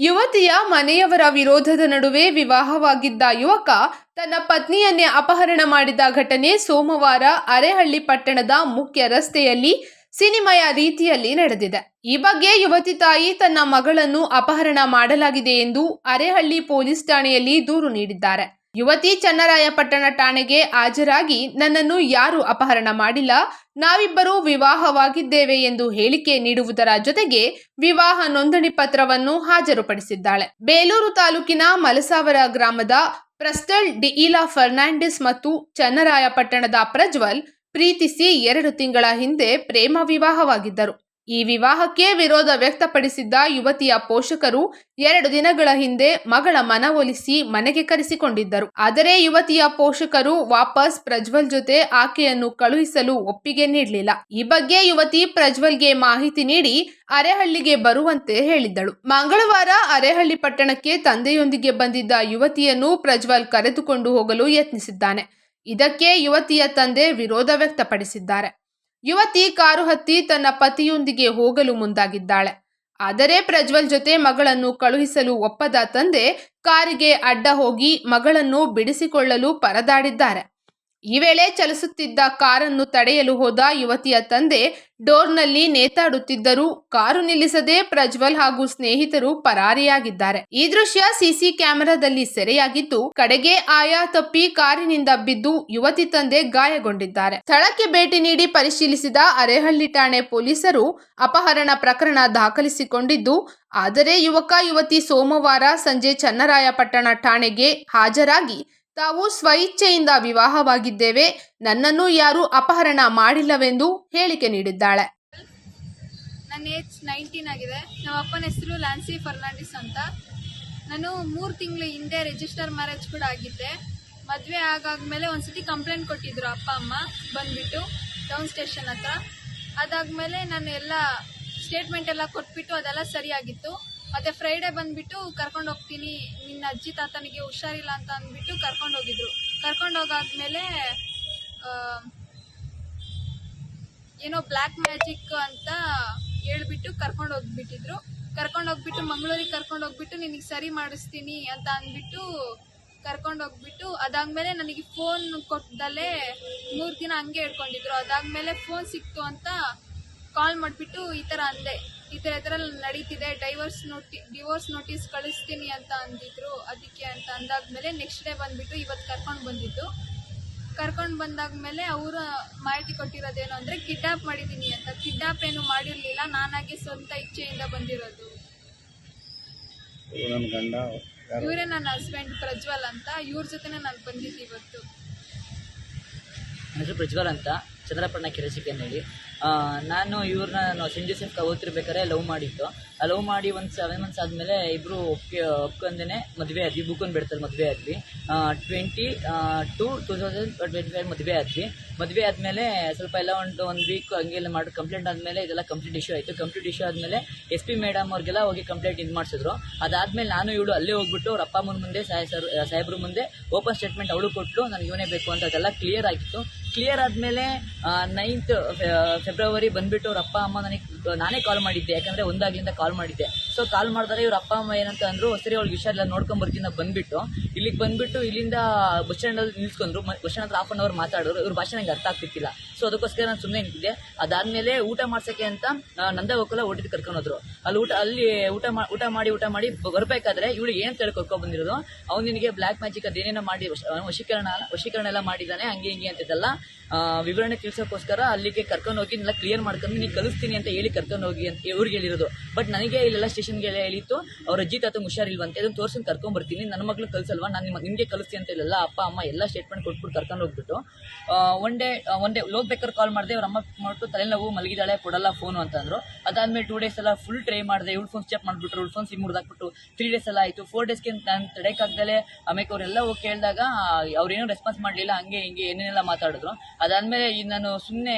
ಯುವತಿಯ ಮನೆಯವರ ವಿರೋಧದ ನಡುವೆ ವಿವಾಹವಾಗಿದ್ದ ಯುವಕ ತನ್ನ ಪತ್ನಿಯನ್ನೇ ಅಪಹರಣ ಮಾಡಿದ ಘಟನೆ ಸೋಮವಾರ ಅರೆಹಳ್ಳಿ ಪಟ್ಟಣದ ಮುಖ್ಯ ರಸ್ತೆಯಲ್ಲಿ ಸಿನಿಮಯ ರೀತಿಯಲ್ಲಿ ನಡೆದಿದೆ. ಈ ಬಗ್ಗೆ ಯುವತಿ ತಾಯಿ ತನ್ನ ಮಗಳನ್ನು ಅಪಹರಣ ಮಾಡಲಾಗಿದೆ ಎಂದು ಅರೆಹಳ್ಳಿ ಪೊಲೀಸ್ ಠಾಣೆಯಲ್ಲಿ ದೂರು ನೀಡಿದ್ದಾರೆ. ಯುವತಿ ಚನ್ನರಾಯಪಟ್ಟಣ ಠಾಣೆಗೆ ಹಾಜರಾಗಿ ನನ್ನನ್ನು ಯಾರು ಅಪಹರಣ ಮಾಡಿಲ್ಲ. ನಾವಿಬ್ಬರೂ ವಿವಾಹವಾಗಿದ್ದೇವೆ ಎಂದು ಹೇಳಿಕೆ ನೀಡುವುದರ ಜೊತೆಗೆ ವಿವಾಹ ನೋಂದಣಿ ಪತ್ರವನ್ನು ಹಾಜರುಪಡಿಸಿದ್ದಾಳೆ. ಬೇಲೂರು ತಾಲೂಕಿನ ಮಲಸಾವರ ಗ್ರಾಮದ ಪ್ರಸ್ತಲ್ ಡಿಇಲಾ ಫರ್ನಾಂಡಿಸ್ ಮತ್ತು ಚನ್ನರಾಯಪಟ್ಟಣದ ಪ್ರಜ್ವಲ್ ಪ್ರೀತಿಸಿ ಎರಡು ತಿಂಗಳ ಹಿಂದೆ ಪ್ರೇಮ ವಿವಾಹವಾಗಿದ್ದರು. ಈ ವಿವಾಹಕ್ಕೆ ವಿರೋಧ ವ್ಯಕ್ತಪಡಿಸಿದ್ದ ಯುವತಿಯ ಪೋಷಕರು ಎರಡು ದಿನಗಳ ಹಿಂದೆ ಮಗಳ ಮನವೊಲಿಸಿ ಮನೆಗೆ ಕರೆಸಿಕೊಂಡಿದ್ದರು. ಆದರೆ ಯುವತಿಯ ಪೋಷಕರು ವಾಪಸ್ ಪ್ರಜ್ವಲ್ ಜೊತೆ ಆಕೆಯನ್ನು ಕಳುಹಿಸಲು ಒಪ್ಪಿಗೆ ನೀಡಲಿಲ್ಲ. ಈ ಬಗ್ಗೆ ಯುವತಿ ಪ್ರಜ್ವಲ್ಗೆ ಮಾಹಿತಿ ನೀಡಿ ಅರೆಹಳ್ಳಿಗೆ ಬರುವಂತೆ ಹೇಳಿದ್ದಳು. ಮಂಗಳವಾರ ಅರೆಹಳ್ಳಿ ಪಟ್ಟಣಕ್ಕೆ ತಂದೆಯೊಂದಿಗೆ ಬಂದಿದ್ದ ಯುವತಿಯನ್ನು ಪ್ರಜ್ವಲ್ ಕರೆದುಕೊಂಡು ಹೋಗಲು ಯತ್ನಿಸಿದ್ದಾನೆ. ಇದಕ್ಕೆ ಯುವತಿಯ ತಂದೆ ವಿರೋಧ ವ್ಯಕ್ತಪಡಿಸಿದ್ದಾರೆ. ಯುವತಿ ಕಾರು ಹತ್ತಿ ತನ್ನ ಪತಿಯೊಂದಿಗೆ ಹೋಗಲು ಮುಂದಾಗಿದ್ದಾಳೆ. ಆದರೆ ಪ್ರಜ್ವಲ್ ಜೊತೆ ಮಗಳನ್ನು ಕಳುಹಿಸಲು ಒಪ್ಪದ ತಂದೆ ಕಾರಿಗೆ ಅಡ್ಡ ಹೋಗಿ ಮಗಳನ್ನು ಬಿಡಿಸಿಕೊಳ್ಳಲು ಪರದಾಡಿದ್ದಾರೆ. ಈ ವೇಳೆ ಚಲಿಸುತ್ತಿದ್ದ ಕಾರನ್ನು ತಡೆಯಲು ಹೋದ ಯುವತಿಯ ತಂದೆ ಡೋರ್ನಲ್ಲಿ ನೇತಾಡುತ್ತಿದ್ದರು ಕಾರು ನಿಲ್ಲಿಸದೆ ಪ್ರಜ್ವಲ್ ಹಾಗೂ ಸ್ನೇಹಿತರು ಪರಾರಿಯಾಗಿದ್ದಾರೆ. ಈ ದೃಶ್ಯ ಸಿಸಿ ಕ್ಯಾಮೆರಾದಲ್ಲಿ ಸೆರೆಯಾಗಿದ್ದು, ಕಡೆಗೆ ಆಯಾ ತಪ್ಪಿ ಕಾರಿನಿಂದ ಬಿದ್ದು ಯುವತಿ ತಂದೆ ಗಾಯಗೊಂಡಿದ್ದಾರೆ. ಸ್ಥಳಕ್ಕೆ ಭೇಟಿ ನೀಡಿ ಪರಿಶೀಲಿಸಿದ ಅರೆಹಳ್ಳಿ ಠಾಣೆ ಪೊಲೀಸರು ಅಪಹರಣ ಪ್ರಕರಣ ದಾಖಲಿಸಿಕೊಂಡಿದ್ದು, ಆದರೆ ಯುವಕ ಯುವತಿ ಸೋಮವಾರ ಸಂಜೆ ಚನ್ನರಾಯಪಟ್ಟಣ ಠಾಣೆಗೆ ಹಾಜರಾಗಿ ತಾವು ಸ್ವಇಚ್ಛೆಯಿಂದ ವಿವಾಹವಾಗಿದ್ದೇವೆ, ನನ್ನನ್ನು ಯಾರೂ ಅಪಹರಣ ಮಾಡಿಲ್ಲವೆಂದು ಹೇಳಿಕೆ ನೀಡಿದ್ದಾಳೆ. ನನ್ನ ಏಜ್ ನೈನ್ಟೀನ್ ಆಗಿದೆ. ನಮ್ಮ ಅಪ್ಪನ ಹೆಸರು ಲ್ಯಾನ್ಸಿ ಫರ್ನಾಂಡಿಸ್ ಅಂತ. ನಾನು ಮೂರು ತಿಂಗಳು ಹಿಂದೆ ರಿಜಿಸ್ಟರ್ ಮ್ಯಾರೇಜ್ ಕೂಡ ಆಗಿದ್ದೆ. ಮದುವೆ ಆಗಾದ್ಮೇಲೆ ಒಂದ್ಸತಿ ಕಂಪ್ಲೇಂಟ್ ಕೊಟ್ಟಿದ್ರು ಅಪ್ಪ, ಅಮ್ಮ ಬಂದ್ಬಿಟ್ಟು ಟೌನ್ ಸ್ಟೇಷನ್ ಹತ್ರ. ಅದಾದ್ಮೇಲೆ ನಾನು ಎಲ್ಲ ಸ್ಟೇಟ್ಮೆಂಟ್ ಎಲ್ಲ ಕೊಟ್ಬಿಟ್ಟು ಅದೆಲ್ಲ ಸರಿಯಾಗಿತ್ತು. ಮತ್ತೆ ಫ್ರೈಡೆ ಬಂದ್ಬಿಟ್ಟು ಕರ್ಕೊಂಡು ಹೋಗ್ತೀನಿ. ನಿನ್ನ ಅಜ್ಜಿ ತಾತನಿಗೆ ಹುಷಾರಿಲ್ಲ ಅಂತ ಅಂದ್ಬಿಟ್ಟು ಕರ್ಕೊಂಡು ಹೋಗಿದ್ರು. ಕರ್ಕೊಂಡು ಹೋಗಾದ್ಮೇಲೆ ಏನೋ ಬ್ಲ್ಯಾಕ್ ಮ್ಯಾಜಿಕ್ ಅಂತ ಹೇಳ್ಬಿಟ್ಟು ಕರ್ಕೊಂಡು ಹೋಗ್ಬಿಟ್ಟಿದ್ರು. ಕರ್ಕೊಂಡು ಹೋಗ್ಬಿಟ್ಟು ಮಂಗಳೂರಿಗೆ ಕರ್ಕೊಂಡು ಹೋಗ್ಬಿಟ್ಟು ನಿನಗೆ ಸರಿ ಮಾಡಿಸ್ತೀನಿ ಅಂತ ಅಂದ್ಬಿಟ್ಟು ಕರ್ಕೊಂಡು ಹೋಗ್ಬಿಟ್ಟು, ಅದಾದ್ಮೇಲೆ ನನಗೆ ಫೋನ್ ಕೊಟ್ಟದಲ್ಲೇ ಮೂರು ದಿನ ಹಂಗೆ ಹಿಡ್ಕೊಂಡಿದ್ರು ಅದಾದ್ಮೇಲೆ ಫೋನ್ ಸಿಕ್ತು ಅಂತ ಕಾಲ್ ಮಾಡಿಬಿಟ್ಟು ಈ ಥರ ಅಂದೆ. ಈ ಥರ ಇದ್ರಲ್ಲಿ ನಡೀತಿದೆ. ಡೈವರ್ಸ್ ನೋಟಿ ಡಿವೋರ್ಸ್ ನೋಟಿಸ್ ಕಳಿಸ್ತೀನಿ ಅಂತ ಅಂದಿದ್ರು. ಅದಕ್ಕೆ ಅಂತ ಅಂದಾದ್ಮೇಲೆ ನೆಕ್ಸ್ಟ್ ಡೇ ಬಂದ್ಬಿಟ್ಟು ಇವತ್ತು ಕರ್ಕೊಂಡು ಬಂದಿದ್ದು. ಕರ್ಕೊಂಡು ಬಂದಾದ್ಮೇಲೆ ಅವರು ಮಾಹಿತಿ ಕೊಟ್ಟಿರೋದೇನು ಅಂದರೆ ಕಿಡ್ನಾಪ್ ಮಾಡಿದ್ದೀನಿ ಅಂತ. ಕಿಡ್ನಾಪ್ ಏನು ಮಾಡಿರಲಿಲ್ಲ. ನಾನಾಗಿ ಸ್ವಂತ ಇಚ್ಛೆಯಿಂದ ಬಂದಿರೋದು. ನನ್ನ ಗಂಡ ಯಾರು? ಇವರೇ ನನ್ನ ಹಸ್ಬೆಂಡ್ ಪ್ರಜ್ವಲ್ ಅಂತ. ಇವ್ರ ಜೊತೆನೇ ನಾನು ಬಂದಿದ್ದು ಇವತ್ತು. ಪ್ರಜ್ವಲ್ ಅಂತ. ಚಂದ್ರಪಟ್ಟಣ ಕೆರೆಸಿಕೆ ಹೇಳಿ ನಾನು ಇವ್ರನ್ನ ನಾನು ಸೆಂಟ್ ಜೋಸೆಫ್ ಓದ್ತಿರ್ಬೇಕಾದ್ರೆ ಲವ್ ಮಾಡಿತ್ತು ಆ ಲವ್ ಮಾಡಿ ಒಂದು ಸೆವೆನ್ ಮಂತ್ಸ್ ಆದಮೇಲೆ ಇಬ್ಬರು ಒಪ್ಕೆ ಒಪ್ಕೊಂಡೇ ಮದುವೆ ಆದ್ವಿ ಬುಕ್ಕನ್ನು ಬಿಡ್ತಾರೆ ಮದುವೆ ಆದ್ವಿ. Twenty two two thousand twenty five ಮದುವೆ ಆದ್ವಿ. ಮದುವೆ ಆದಮೇಲೆ ಸ್ವಲ್ಪ ಎಲ್ಲ ಒಂದು ಒಂದು ವೀಕ್ ಹಂಗೆಲ್ಲ ಮಾಡಿ ಕಂಪ್ಲೇಂಟ್ ಆದಮೇಲೆ ಇದೆಲ್ಲ ಕಂಪ್ಲೀಟ್ ಇಶ್ಯೂ ಆಯಿತು. ಕಂಪ್ಲೀಟ್ ಇಶ್ಯೂ ಆದಮೇಲೆ ಎಸ್ ಪಿ ಮೇಡಮ್ ಅವ್ರಿಗೆಲ್ಲ ಹೋಗಿ ಕಂಪ್ಲೇಂಟ್ ಇದು ಮಾಡಿಸಿದ್ರು. ಅದಾದಮೇಲೆ ನಾನು ಇವಳು ಅಲ್ಲೇ ಹೋಗ್ಬಿಟ್ಟು ಅವ್ರ ಅಪ್ಪ ಅಮ್ಮನ ಮುಂದೆ ಸರ್, ಸಾಹೇಬ್ರ ಮುಂದೆ ಓಪನ್ ಸ್ಟೇಟ್ಮೆಂಟ್ ಅವಳು ಕೊಟ್ಟು ನನಗೆ ಇವನೇ ಬೇಕು ಅಂತ ಅದೆಲ್ಲ ಕ್ಲಿಯರ್ ಆಗಿತ್ತು. ಕ್ಲಿಯರ್ ಆದಮೇಲೆ ನೈನ್ತ್ ಫೆಬ್ರವರಿ ಬಂದುಬಿಟ್ಟು ಅವ್ರ ಅಪ್ಪ, ಅಮ್ಮ ನನಗೆ, ನಾನೇ ಕಾಲ್ ಮಾಡಿದ್ದೆ. ಯಾಕಂದ್ರೆ ಒಂದಾಗ್ಲಿಂದ ಕಾಲ್ ಮಾಡಿದ್ದೆ. ಸೊ ಕಾಲ್ ಮಾಡಿದ್ರೆ ಇವ್ರ ಅಪ್ಪ, ಅಮ್ಮ ಏನಂತ ಅಂದ್ರು, ಸರಿ ಅವ್ಳಿಗೆ ಹುಷಾರಿಲ್ಲ ನೋಡ್ಕೊಂಬರ್ತೀನಿ ಅಂತ ಬಂದ್ಬಿಟ್ಟು, ಇಲ್ಲಿಗೆ ಬಂದ್ಬಿಟ್ಟು ಇಲ್ಲಿಂದ ಬಸ್ ಸ್ಟ್ಯಾಂಡಲ್ಲಿ ನಿಲ್ಸ್ಕೊಂಡ್ರು. Bus stand half an hour ಮಾತಾಡಿದ್ರು ಇವ್ರ ಭಾಷೆ ನಂಗೆ ಅರ್ಥ ಆಗ್ತಿತ್ತಿಲ್ಲ. ಸೊ ಅದಕ್ಕೋಸ್ಕರ ನಾನು ಸುಮ್ಮನೆ ನಿಂತಿದ್ದೆ. ಅದಾದಮೇಲೆ ಊಟ ಮಾಡ್ಸೋಕ್ಕೆ ಅಂತ ನಂದ ಗೋಕುಲ ಓಟಿದ್ದು ಕರ್ಕೊಂಡು ಹೋದ್ರು ಅಲ್ಲಿ ಊಟ ಅಲ್ಲಿ ಊಟ ಊಟ ಮಾಡಿ ಊಟ ಮಾಡಿ ಬರಬೇಕಾದ್ರೆ ಇವಳು ಏನು ತಿಳ್ಕೊ ಕರ್ಕೊಂಡು ಬಂದಿರೋದು? ಅವ್ನು ನಿನಗೆ ಬ್ಲ್ಯಾಕ್ ಮ್ಯಾಜಿಕ್ ಅದೇನೇನೋ ಮಾಡಿ ವಶೀಕರಣ ವಶೀಕರಣ ಎಲ್ಲ ಮಾಡಿದ್ದಾನೆ ಹಂಗೆ ಹಿಂಗೆ ಅಂತಿದ್ದಲ್ಲ. ವಿವರಣೆ ತಿಳಿಸೋಕ್ಕೋಸ್ಕರ ಅಲ್ಲಿಗೆ ಕರ್ಕೊಂಡು ಹೋಗಿ ಎಲ್ಲ ಕ್ಲಿಯರ್ ಮಾಡ್ಕೊಂಡು ನೀನು ಕಲಿಸ್ತೀನಿ ಅಂತ ಹೇಳಿ ಕರ್ಕೊಂಡು ಹೋಗಿ ಅಂತ ಇವ್ರಿಗೆ ಹೇಳಿರೋದು. ಬಟ್ ನನಗೆ ಇಲ್ಲೆಲ್ಲ ಸ್ಟೇಷನ್ಗೆಲ್ಲ ಹೇಳಿತ್ತು, ಅವ್ರ ಅಜ್ಜಿ ತಾತಂಗೆ ಹುಷಾರಿಲ್ವಂತೆ ಅದನ್ನು ಕರ್ಕೊಂಡ್ ಬರ್ತೀನಿ ನನ್ನ ಮಗಳು ಕಲ್ಸಲ್ವಾ ನಾನು ನಿಮ್ಮ ನಿಮಗೆ ಕಲಿಸಿ ಅಂತ ಹೇಳಲ್ಲ ಅಪ್ಪ, ಅಮ್ಮ ಎಲ್ಲ ಸ್ಟೇಟ್ಮೆಂಟ್ ಕೊಟ್ಬಿಟ್ಟು ಕರ್ಕೊಂಡು ಹೋಗ್ಬಿಟ್ಟು ಒನ್ ಡೇ ಒನ್ ಡೇ ಹೋಗ್ಬೇಕಾದ್ರೆ ಕಾಲ್ ಮಾಡಿದೆ, ಅವ್ರ ಅಮ್ಮ ಮಾಡ್ಬಿಟ್ಟು ತಲೆನೋವು ಮಲಗಿದಾಳೆ, ಕೊಡಲ್ಲ ಫೋನು ಅಂತಂದ್ರು. ಅದಾದ್ಮೇಲೆ ಟೂ ಡೇಸ್ ಎಲ್ಲ ಫುಲ್ ಟ್ರೈ ಮಾಡಿದೆ, ಇವ್ಳು ಫೋನ್ ಚೆಕ್ ಮಾಡಿಬಿಟ್ರು, ಇವ್ಳು ಫೋನ್ ಸಿಮ್ ಹುಡ್ದಾಕ್ಬಿಟ್ಟು ತ್ರೀ ಡೇಸ್ ಎಲ್ಲ ಆಯಿತು. ಫೋರ್ ಡೇಸ್ಗೆ ನಾನು ತಡೆಕಾಗ್ದಲೆ ಆಮೇಲೆ ಅವರೆಲ್ಲ ಹೋಗಿ ಕೇಳಿದಾಗ ಅವ್ರೇನು ರೆಸ್ಪಾನ್ಸ್ ಮಾಡಲಿಲ್ಲ, ಹಂಗೆ ಹಿಂಗೆ ಏನೇನೆಲ್ಲ ಮಾತಾಡಿದ್ರು. ಅದಾದಮೇಲೆ ನಾನು ಸುಮ್ಮನೆ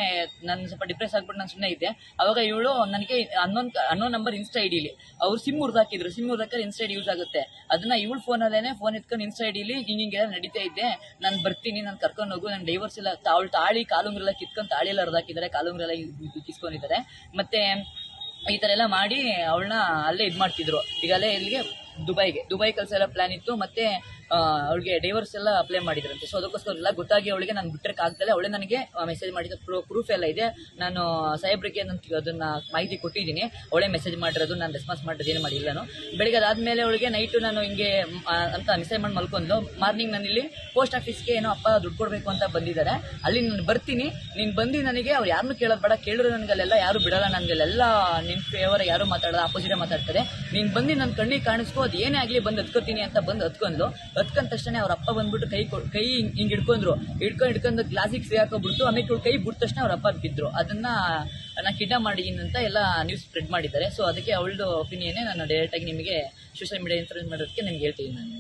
ನಾನು ಸ್ವಲ್ಪ ಡಿಪ್ರೆಸ್ ಆಗ್ಬಿಟ್ಟು ನಾನು ಸುಮ್ಮನೆ ಇದ್ದೆ. ಅವಾಗ ಇವಳು ನನಗೆ ಅನ್ನೊಂದು ಅನ್ನೋ ನಂಬರ್ ಇನ್ಸ್ಟಾ ಐಡಿಲಿ. ಅವ್ರು ಸಿಮ್ ಹುಡ್ದಾಕಿದ್ರು ಸಿಮ್ ಹುಡ್ದಾಕಿದ್ರೆ ಇನ್ಸ್ಟಾ ಯೂಸ್ ಆಗುತ್ತೆ. ಅದನ್ನ ಇವಳು ಫೋನಲ್ಲೇ ಫೋನ್ ಎತ್ಕೊಂಡು ಇನ್ಸ್ಟಾ ಐಡಿಲಿ ಹಿಂಗೆ ಹಿಂಗೆಲ್ಲ ನಡೀತಾ ಇದ್ದೆ ನಾನು ಬರ್ತೀನಿ, ನಾನು ಕರ್ಕೊಂಡು ಹೋಗು. ನನ್ನ ಡೈವರ್ಸ್ ಎಲ್ಲ ತಾಳ್, ತಾಳಿ ಕಾಲುಂಗ್ರೆಲ್ಲ ಕಿತ್ಕೊಂಡು ತಾಳಿ ಎಲ್ಲ ಹರಿದಾಕಿದ್ದಾರೆ ಕಾಲುಂಗ್ರೆಲ್ಲ ಕಿಸ್ಕೊಂಡಿದ್ದಾರೆ. ಮತ್ತೆ ಈ ಥರ ಎಲ್ಲ ಮಾಡಿ ಅವಳನ್ನ ಅಲ್ಲೇ ಇದು ಮಾಡ್ತಿದ್ರು. ಈಗಲೇ ಇಲ್ಲಿಗೆ ದುಬೈಗೆ. ದುಬೈ ಕೆಲಸ ಎಲ್ಲ ಪ್ಲಾನ್ ಇತ್ತು. ಮತ್ತೆ ಅವಳಿಗೆ ಡೈವರ್ಸ್ ಎಲ್ಲ ಅಪ್ಲೈ ಮಾಡಿದ್ರಂತೆ. ಸೊ ಅದಕ್ಕೋಸ್ಕರ ಎಲ್ಲ ಗೊತ್ತಾಗಿ ಅವಳಿಗೆ ನಾನು ಬಿಟ್ಟರೆ ಆಗ್ತಲ್ಲ. ಅವಳೇ ನನಗೆ ಮೆಸೇಜ್ ಮಾಡಿದ ಪ್ರೂಫ್ ಎಲ್ಲ ಇದೆ. ನಾನು, ಸಾಹೇಬ್ರಿಗೆ ನಾನು ಅದನ್ನು ಮಾಹಿತಿ ಕೊಟ್ಟಿದ್ದೀನಿ. ಅವಳೇ ಮೆಸೇಜ್ ಮಾಡಿರೋದು, ನಾನು ರೆಸ್ಪಾನ್ಸ್ ಮಾಡಿರೋದು, ಏನು ಮಾಡಿಲ್ಲ ನಾನು. ಬೆಳಿಗ್ಗೆ ಅದಾದಮೇಲೆ ಅವಳಿಗೆ ನೈಟು ನಾನು ಹಿಂಗೆ ಅಂತ ಮೆಸೇಜ್ ಮಾಡಿ ಮಲ್ಕೊಂಡು ಮಾರ್ನಿಂಗ್ ನಾನು ಇಲ್ಲಿ ಪೋಸ್ಟ್ ಆಫೀಸ್ಗೆ ಏನೋ ಅಪ್ಪ ದುಡ್ಡು ಕೊಡಬೇಕು ಅಂತ ಬಂದಿದ್ದಾರೆ. ಅಲ್ಲಿ ನಾನು ಬರ್ತೀನಿ. ನೀನು ಬಂದು ನನಗೆ, ಅವ್ರು ಯಾರನ್ನೂ ಕೇಳೋದು ಬೇಡ. ಕೇಳಿದ್ರು ನನಗಲ್ಲೆಲ್ಲ, ಯಾರು ಬಿಡಲ್ಲ ಅಲ್ಲೆಲ್ಲ ನಿನ್ನ ಫೇವರ್ ಯಾರು ಮಾತಾಡೋದು ಆಪೋಸಿಟೇ ಮಾತಾಡ್ತಾರೆ. ನೀನು ಬಂದು ನನ್ನ ಕಣ್ಣಿಗೆ ಕಾಣಿಸ್ಕೊ, ಅದು ಏನೇ ಆಗಲಿ ಬಂದು ಹತ್ಕೋತೀನಿ ಅಂತ ಬಂದು ಹತ್ಕೊಂಡು ಹತ್ಕೊಂಡ ತಕ್ಷಣ ಅವ್ರ ಅಪ್ಪ ಬಂದ್ಬಿಟ್ಟು ಕೈ ಕೊ- ಹಿಂಗೆ ಹಿಡ್ಕೊಂಡ್ರು. ಹಿಡ್ಕೊಂಡು ಹಿಡ್ಕೊಂಡು ಗ್ಲಾಸಿಗೆ ಸಿಗಾಕೊಬಿಡ್ತು ಆಮೇಲೆ ಇವ್ರು ಕೈ ಬಿಟ್ಟ ತಕ್ಷಣ ಅವ್ರ ಅಪ್ಪ ಬಿದ್ದರು ಅದನ್ನ ನಾನು ಕಿಡ್ನ ಮಾಡಿದ್ದೀನಿ ಅಂತ ಎಲ್ಲ ನ್ಯೂಸ್ ಸ್ಪ್ರೆಡ್ ಮಾಡಿದ್ದಾರೆ. ಸೊ ಅದಕ್ಕೆ ಅವಳದು ಒಪಿನಿಯನ್ನೇ ನಾನು ಡೈರೆಕ್ಟಾಗಿ ನಿಮಗೆ ಸೋಷಿಯಲ್ ಮೀಡಿಯಾ ಇನ್ಫ್ಲೂಯೆನ್ಸ್ ಮಾಡೋದಕ್ಕೆ ನಿಮ್ಗೆ ಹೇಳ್ತೀನಿ ನಾನು.